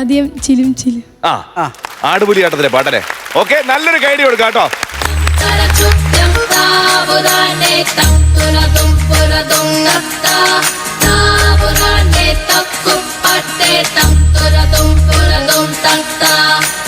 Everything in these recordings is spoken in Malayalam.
ആദ്യം ചിലും ചിലും. ആ ആടുപുലി ആട്ടത്തിലെ പാട്ടല്ലേ? ഓക്കെ നല്ലൊരു കൈഡി കൊടുക്കാം കേട്ടോ. ചിലും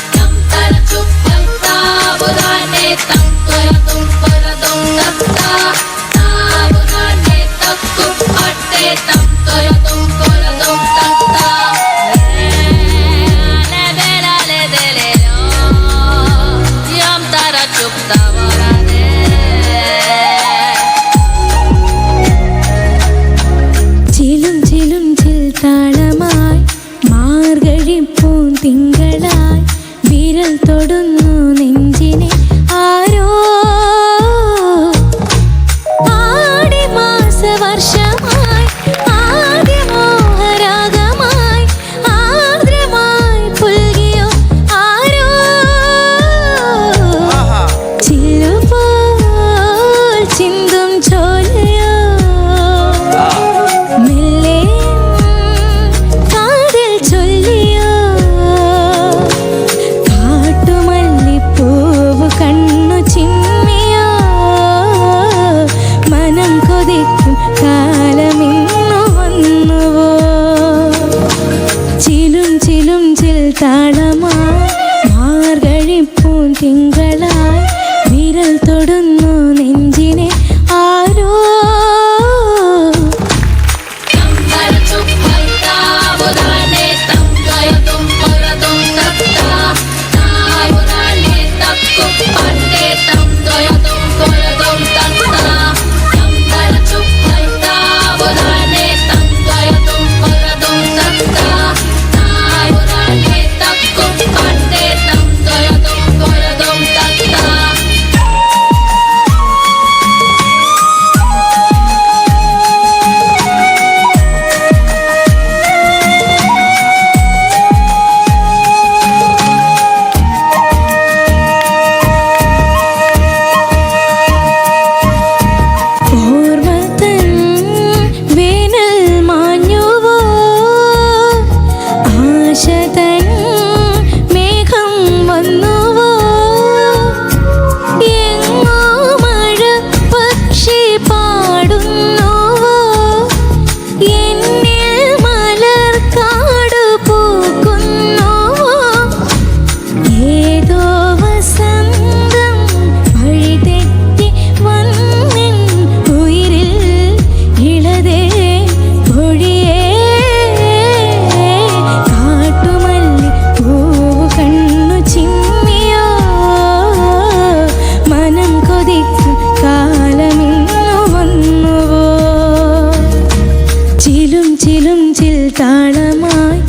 ചിലും ചിൽ താളമായി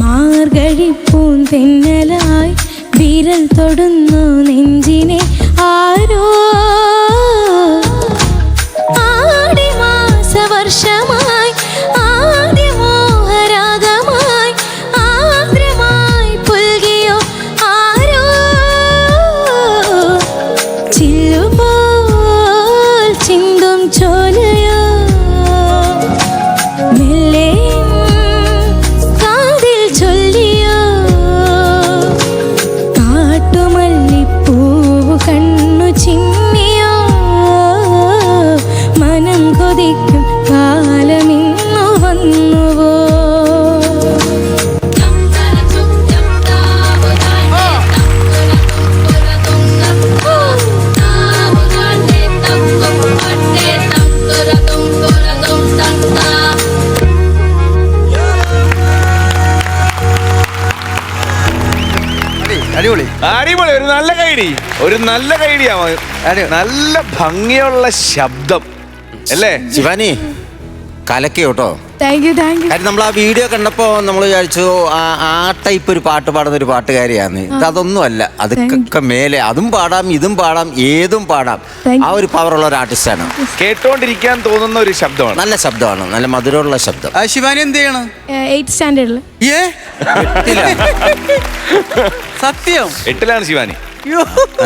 മാർഗഴിപ്പൂൻ തെന്നലായി വിരൽ തൊടുന്നു നെഞ്ചിനെ കൈഡി ഒരു നല്ല കൈഡിയാ നല്ല ഭംഗിയുള്ള ശബ്ദം. അല്ലേ? ശിവാനി കലക്കി കേട്ടോ. താങ്ക് യു താങ്ക് യു കാര്യം നമ്മൾ ആ വീഡിയോ കണ്ടപ്പോ നമ്മൾ വിചാരിച്ചു ആ ടൈപ്പ് ഒരു പാട്ട് പാടുന്ന ഒരു പാട്ടുകാരിയാണ് ഇത് അതൊന്നുമല്ല അതൊക്കെ മേലെ. അതും പാടാം ഇതും പാടാം ഏതും പാടാം. ആ ഒരു പവറുള്ള ഒരു ആർട്ടിസ്റ്റാണ് കേട്ടോണ്ടിരിക്കാൻ തോന്നുന്ന ഒരു ശബ്ദമാണ്. നല്ല ശബ്ദമാണ്. നല്ല മധുരമുള്ള ശബ്ദം. ആ, ശിവാനി എന്ത് ചെയ്യണം? സ്റ്റാൻഡേർഡിൽ ഏ? സത്യം. എട്ടിലാണ് ശിവാനി.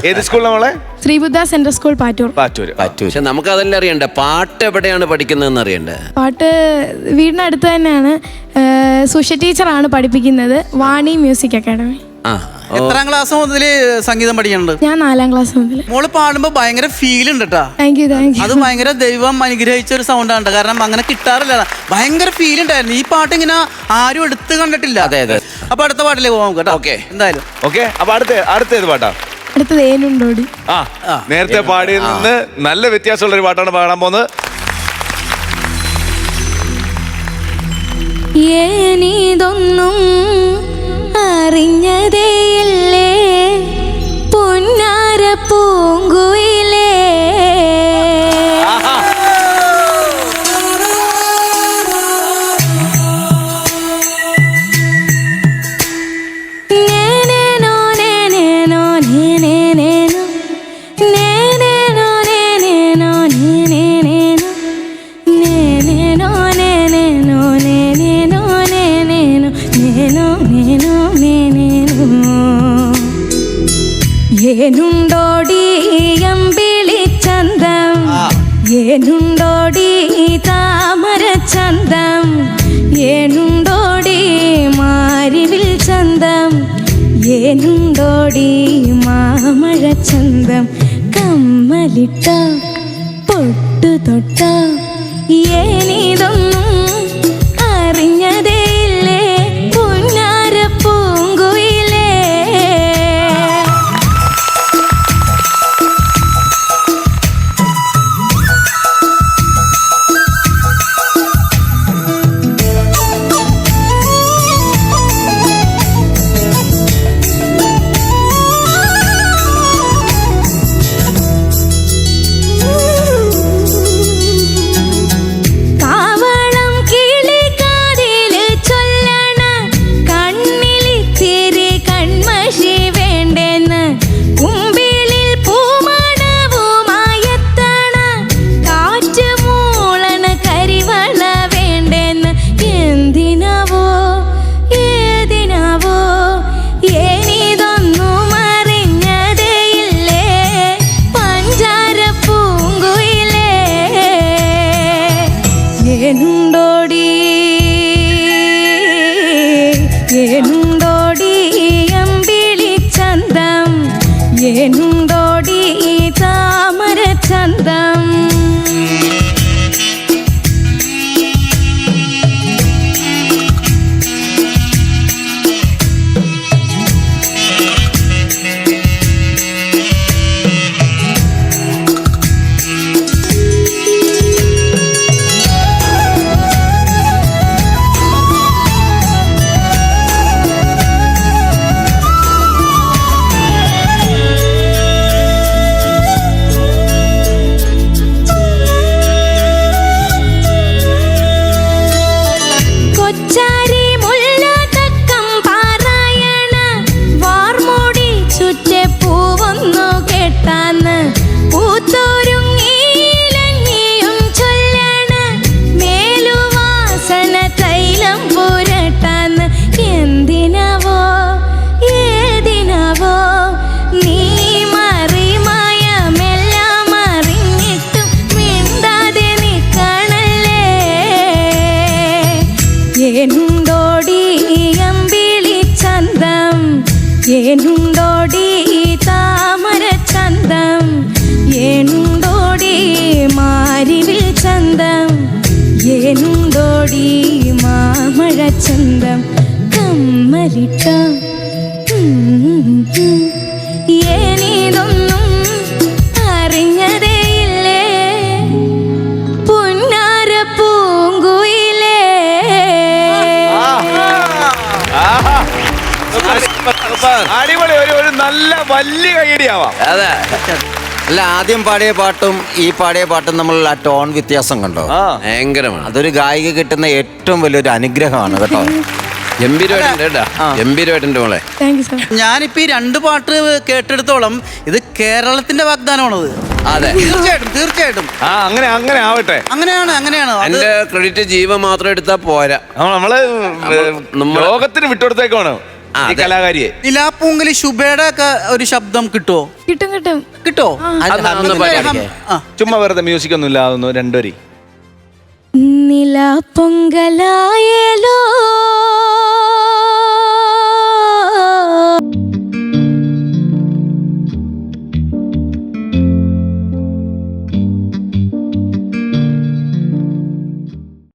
ഏത് സ്കൂളിലാ മോളെ? Sreebuddha central school Pattoor. Pattoor. Pattoor പക്ഷെ നമുക്ക് അതല്ല അറിയണ്ടേ? പാട്ട് എവിടെയാണ് പഠിക്കുന്നതെന്ന് അറിയണ്ടേ? പാട്ട് വീടിനടുത്ത് തന്നെയാണ്. ഏഹ് സുഷ ടീച്ചറാണ് പഠിപ്പിക്കുന്നത് വാണി മ്യൂസിക് അക്കാഡമി. ആ ഓ. എത്രാം ക്ലാസ് മുതൽ സംഗീതം പഠിക്കുന്നുണ്ട് ഞാൻ നാലാം ക്ലാസ് മുതൽ മോൾ പാടുമ്പോ ഭയങ്കര ഫീൽ ഉണ്ട് കേട്ടാ താങ്ക് യു താങ്ക് അത് ഭയങ്കര ദൈവം അനുഗ്രഹിച്ച ഒരു സൗണ്ടാണ് കാരണം അങ്ങനെ കിട്ടാറില്ല. ഭയങ്കര ഫീൽ ഉണ്ടായിരുന്നു. ഈ പാട്ട് ഇങ്ങനെ ആരും എടുത്ത് കണ്ടിട്ടില്ല. അതെ, അതെ. അപ്പൊ അടുത്ത പാട്ടിലേക്ക് പോകാം കേട്ടോ. ഓക്കേ. എന്തായാലും. ഓക്കെ അപ്പൊ അടുത്ത അടുത്ത ഏത് പാട്ടാ? അടുത്തത് ഏനുണ്ടോടി ആ നേരത്തെ പാടിയിൽ നിന്ന് നല്ല വ്യത്യാസമുള്ള ഒരു പാട്ടാണ് പാടാൻ പോകുന്നത്. ഏനിതൊന്നും അറിഞ്ഞതേയില്ലേ ഏനുണ്ടോടി അമ്പിളി ചന്തം ഏനുണ്ടോടി താമര ചന്തം ഏനുണ്ടോടി മാരിവിൽ ചന്തം ഏനുണ്ടോടി മാമഴ ചന്തം കമ്മലിട്ട പൊട്ടു തൊട്ട ഏനിതൊന്നും ഏനുണ്ടോടി മാമഴ ചന്തം കമ്മലിട്ട. ഏനിതൊന്നും അറിഞ്ഞതേയില്ലേ? പുന്നാര പൂങ്കുയിലേ. അടിപൊളി. ഒരു ഒരു നല്ല വലിയ കൈയടിയാവാം അതെ. അല്ല ആദ്യം പാടിയ പാട്ടും ഈ പാടിയ പാട്ടും തമ്മിലുള്ള ആ ടോൺ വ്യത്യാസം കണ്ടോ? ഭയങ്കരമാണ്. അതൊരു ഗായിക കിട്ടുന്ന ഏറ്റവും വലിയൊരു അനുഗ്രഹമാണ് കേട്ടോ. ഗംഭീരമായിട്ടുണ്ട്. ഗംഭീരമായിട്ടുണ്ട് മോളെ. ഞാനിപ്പോ ഈ രണ്ട് പാട്ട് കേട്ടെടുത്തോളം ഇത് കേരളത്തിന്റെ വാഗ്ദാനമാണത്. അതെ. തീർച്ചയായിട്ടും തീർച്ചയായിട്ടും. ആ അങ്ങനെ അങ്ങനെ ആവട്ടെ. അങ്ങനെയാണ് അങ്ങനെയാണ്. എന്റെ ക്രെഡിറ്റ് ജീവൻ മാത്രം എടുത്താൽ പോരാ. നമ്മ- നമ്മൾ ലോകത്തിന് വിട്ടുകൊടുത്തേക്കാണ് ഈ. കലാകാരിയെ. നിലാപ്പൂങ്കലി ശുഭയുടെ ഒക്കെ ഒരു ശബ്ദം കിട്ടുമോ കിട്ടും കിട്ടും. കിട്ടോ? ചുമ്മാ വെറുതെ മ്യൂസിക് ഒന്നും ഇല്ലാതൊന്നു രണ്ടുപേരി നില പൊങ്കലായലോ.